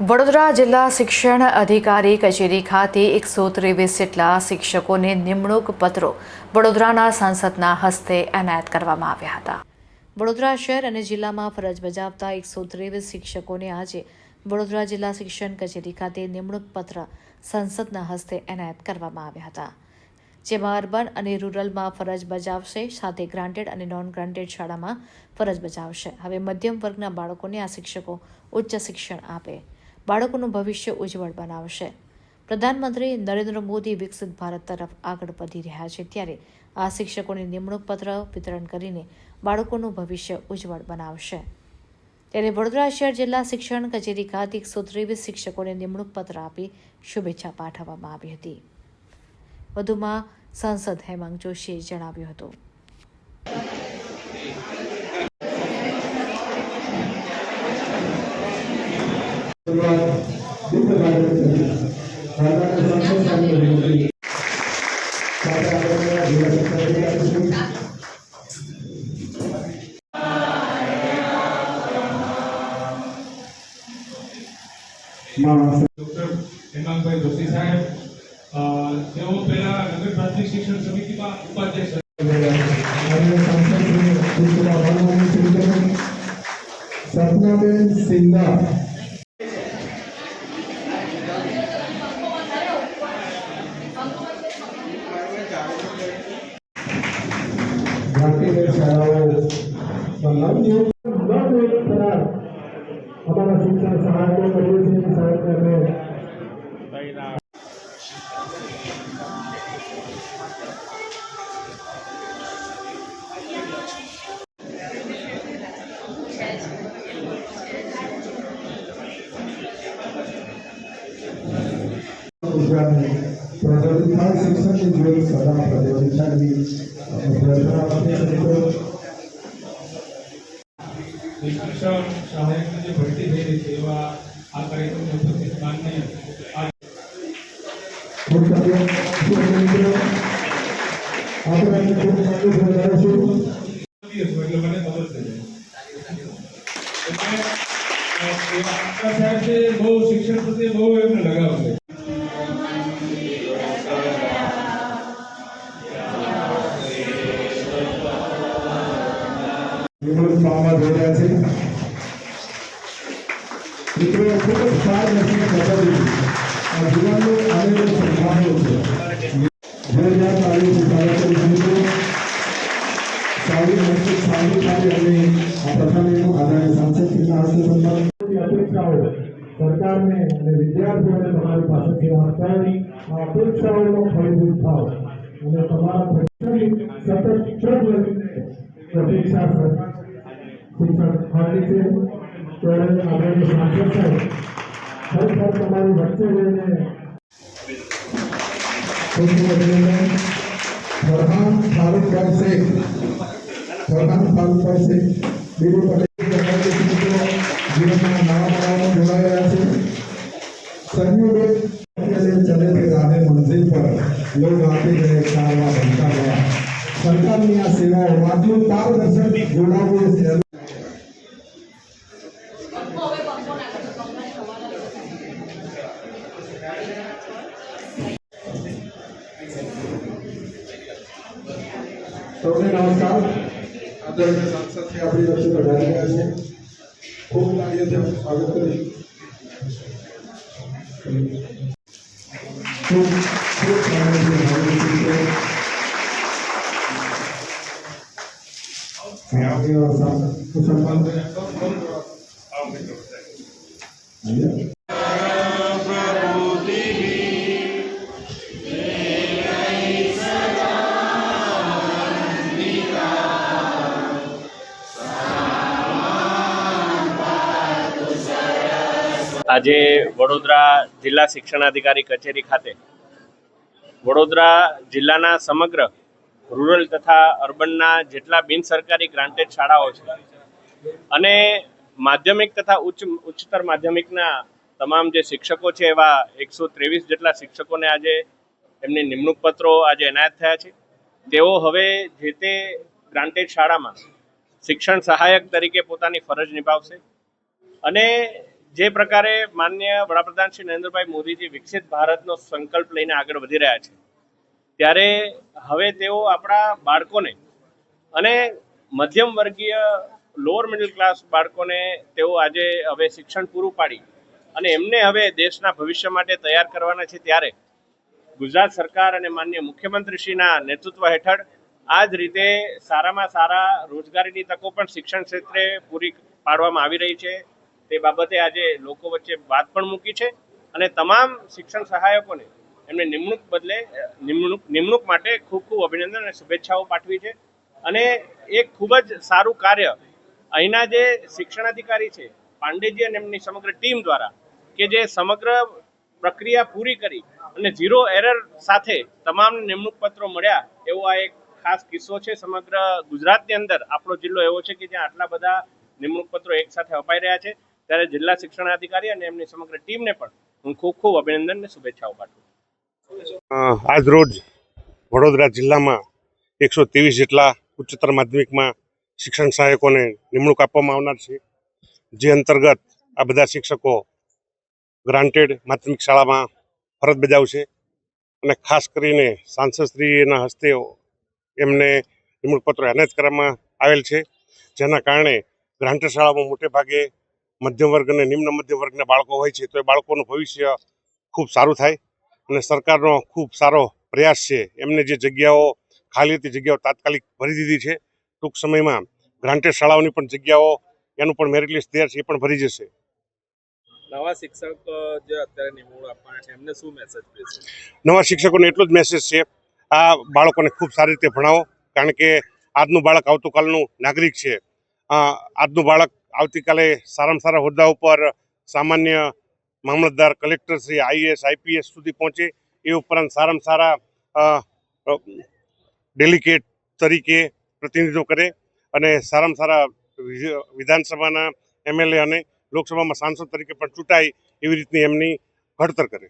વડોદરા જિલ્લા શિક્ષણ અધિકારી કચેરી ખાતે એકસો ત્રેવીસ જેટલા શિક્ષકોને નિમણૂક પત્રો વડોદરાના સાંસદના હસ્તે એનાયત કરવામાં આવ્યા હતા. વડોદરા શહેર અને જિલ્લામાં ફરજ બજાવતા એકસો ત્રેવીસ શિક્ષકોને આજે વડોદરા જિલ્લા શિક્ષણ કચેરી ખાતે નિમણૂક પત્ર સંસદના હસ્તે એનાયત કરવામાં આવ્યા હતા. જેમાં અર્બન અને રૂરલમાં ફરજ બજાવશે, સાથે ગ્રાન્ટેડ અને નોન ગ્રાન્ટેડ શાળામાં ફરજ બજાવશે. હવે મધ્યમ વર્ગના બાળકોને આ શિક્ષકો ઉચ્ચ શિક્ષણ આપે. બાળકોનું ભવિષ્ય ઉજ્જવળ બનાવશે. પ્રધાનમંત્રી નરેન્દ્ર મોદી વિકસિત ભારત તરફ આગળ વધી રહ્યા છે ત્યારે આ શિક્ષકોને નિમણૂક પત્ર વિતરણ કરીને બાળકોનું ભવિષ્ય ઉજ્જવળ બનાવશે. ત્યારે વડોદરા શહેર જિલ્લા શિક્ષણ કચેરી ખાતે એકસો ત્રેવીસ શિક્ષકોને નિમણૂક પત્ર આપી શુભેચ્છા પાઠવવામાં આવી હતી. વધુમાં સાંસદ હેમાંગ જોશીએ જણાવ્યું હતું. ડૉક્ટર હેમાંગભાઈ જોશી સાહેબ તેઓ પહેલા નગર પ્રાથમિક શિક્ષણ સમિતિમાં ઉપાધ્યક્ષ સપનાબેન સિંધા ભારતીય શાળાઓ અમારા શિક્ષણ સહાયકો કરીએ છીએ પ્રગતિ થાય શિક્ષણની જોઈ સદા પ્રગતિ થાય એવી પ્રાર્થના આપીએ છીએ. જે શિક્ષણ સહાયકની જે ભરતી થઈ રહી છે એવા આ કાર્યક્રમને ઉપસ્થિત મિત્રો આપણે ખૂબ કાર્ય વધારીશું એટલે મને ખબર છે, બહુ શિક્ષણ પ્રત્યે બહુ એમને મિત્રો ખૂબ જ સાર નસીબ બતાવ્યું આ જીવનનું આનંદ સંભાળ્યો છે. જે જ્યાં આવ્યું છે સારા કરી મિત્રો. સારી નસીબ સારી સારી અને આ પ્રથમ આદરણીય સાંસદ શ્રીના હસ્તે સન્માન. અપેક્ષાઓ સરકારને અને વિદ્યાર્થીઓને તમારી પાસેથી વાંચવાની આ અપેક્ષાઓનો ફળભૂત થાવ અને તમારા પરીક્ષાની સતત પ્રતીક્ષા શિક્ષણ ખાલી છે. तो हमारे सांसद साहब हर साल हमारे बच्चे हुए हैं फरहान फारूक भाई से फरहान फारूक भाई से बीरू पटेल जीवन में नवा नवा जोड़ाया है संयुक्त चले थे राधे मंजिल पर लोग आते गए कारवा बनता गया सरकार ने यहाँ सेवा और माध्यम पारदर्शक, जोड़ा हुए સૌને નમસ્કાર. આદરણીય સાંસદ શ્રી આપણી વચ્ચે પધારી રહ્યા છે. ખૂબ કાર્યથી હું સ્વાગત કરીશ. ખૂબ આજે વડોદરા જિલ્લા શિક્ષણાધિકારી કચેરી ખાતે વડોદરા જિલ્લાના સમગ્ર રૂરલ તથા અર્બનના જેટલા બિન સરકારી ગ્રાન્ટેડ શાળાઓ છે અને માધ્યમિક તથા ઉચ્ચ ઉચ્ચતર માધ્યમિકના તમામ જે શિક્ષકો છે એવા એકસો ત્રેવીસ જેટલા શિક્ષકોને આજે એમની નિમણૂક પત્રો આજે એનાયત થયા છે. તેઓ હવે જે તે ગ્રાન્ટેડ શાળામાં શિક્ષણ સહાયક તરીકે પોતાની ફરજ નિભાવશે અને જે પ્રકારે માન્ય વડાપ્રધાન શ્રી નરેન્દ્રભાઈ મોદીજી વિકસિત ભારતનો સંકલ્પ લઈને આગળ વધી રહ્યા છે, ત્યારે હવે તેઓ આપણા બાળકોને અને મધ્યમ વર્ગીય લોઅર મિડલ ક્લાસ બાળકોને તેઓ આજે હવે શિક્ષણ પૂરું પાડી અને એમને હવે દેશના ભવિષ્ય માટે તૈયાર કરવાના છે, ત્યારે ગુજરાત સરકાર અને માન્ય મુખ્યમંત્રીશ્રીના નેતૃત્વ હેઠળ આ જ રીતે સારામાં સારા રોજગારીની તકો પણ શિક્ષણ ક્ષેત્રે પૂરી પાડવામાં આવી રહી છે. તે બાબતે આજે લોકો વચ્ચે વાત પણ મૂકી છે અને તમામ શિક્ષણ સહાયકોને એમને નિમણૂક બદલે નિમણૂક નિમણૂક માટે ખૂબ ખૂબ અભિનંદન અને શુભેચ્છાઓ પાઠવી છે. અને એક ખૂબ જ સારું કાર્ય અહીંના જે શિક્ષણાધિકારી છે, પાંડેજી અને એમની સમગ્ર ટીમ દ્વારા કે જે સમગ્ર પ્રક્રિયા પૂરી કરી અને ઝીરો એરર સાથે તમામ નિમણૂક પત્રો મળ્યા, એવો આ એક ખાસ કિસ્સો છે સમગ્ર ગુજરાતની અંદર. આપણો જિલ્લો એવો છે કે જ્યાં આટલા બધા નિમણૂક પત્રો એક સાથે અપાઈ રહ્યા છે. ત્યારે જિલ્લા શિક્ષણાધિકારી અને એમની સમગ્ર ટીમને પણ હું ખૂબ ખૂબ અભિનંદન અને શુભેચ્છાઓ પાઠવું આજ રોજ વડોદરા જિલ્લામાં એકસો ત્રેવીસ જેટલા ઉચ્ચતર માધ્યમિકમાં શિક્ષણ સહાયકોને નિમણૂક આપવામાં આવનાર છે. જે અંતર્ગત આ બધા શિક્ષકો ગ્રાન્ટેડ માધ્યમિક શાળામાં ફરજ બજાવશે અને ખાસ કરીને સાંસદશ્રીના હસ્તે એમને નિમણૂક પત્રો એનાયત કરવામાં આવેલ છે. જેના કારણે ગ્રાન્ટેડ શાળામાં મોટે ભાગે મધ્યમ વર્ગ અને નિમ્ન મધ્યમ વર્ગના બાળકો હોય છે તો એ બાળકોનું ભવિષ્ય ખૂબ સારું થાય અને સરકારનો ખૂબ સારો પ્રયાસ છે. એમને જે જગ્યાઓ ખાલી હતી જગ્યાઓ તાત્કાલિક ભરી દીધી છે ટૂંક સમયમાં ગ્રાન્ટેડ શાળાઓની પણ જગ્યાઓ એનું પણ મેરિટ લિસ્ટ તૈયાર છે એ પણ ભરી જશે. નવા શિક્ષક જે અત્યારે નિમણૂક આપવાના છે એમને શું મેસેજ દેશે નવા શિક્ષકોને એટલો જ મેસેજ છે આ બાળકોને ખૂબ સારી રીતે ભણાવો કારણ કે આજનું બાળક આવતીકાલનું નાગરિક છે. આજનું બાળક આવતીકાલે સારામાં સારા હોદ્દા ઉપર સામાન્ય મામલતદાર કલેક્ટર શ્રી આઈએસ આઈપીએસ સુધી પહોંચે. એ ઉપરાંત સારામાં સારા ડેલિકેટ તરીકે પ્રતિનિધિત્વ કરે અને સારામાં સારા વિધાનસભાના એમએલએ અને લોકસભામાં સાંસદ તરીકે પણ ચૂંટાય એવી રીતની એમની ઘડતર કરે.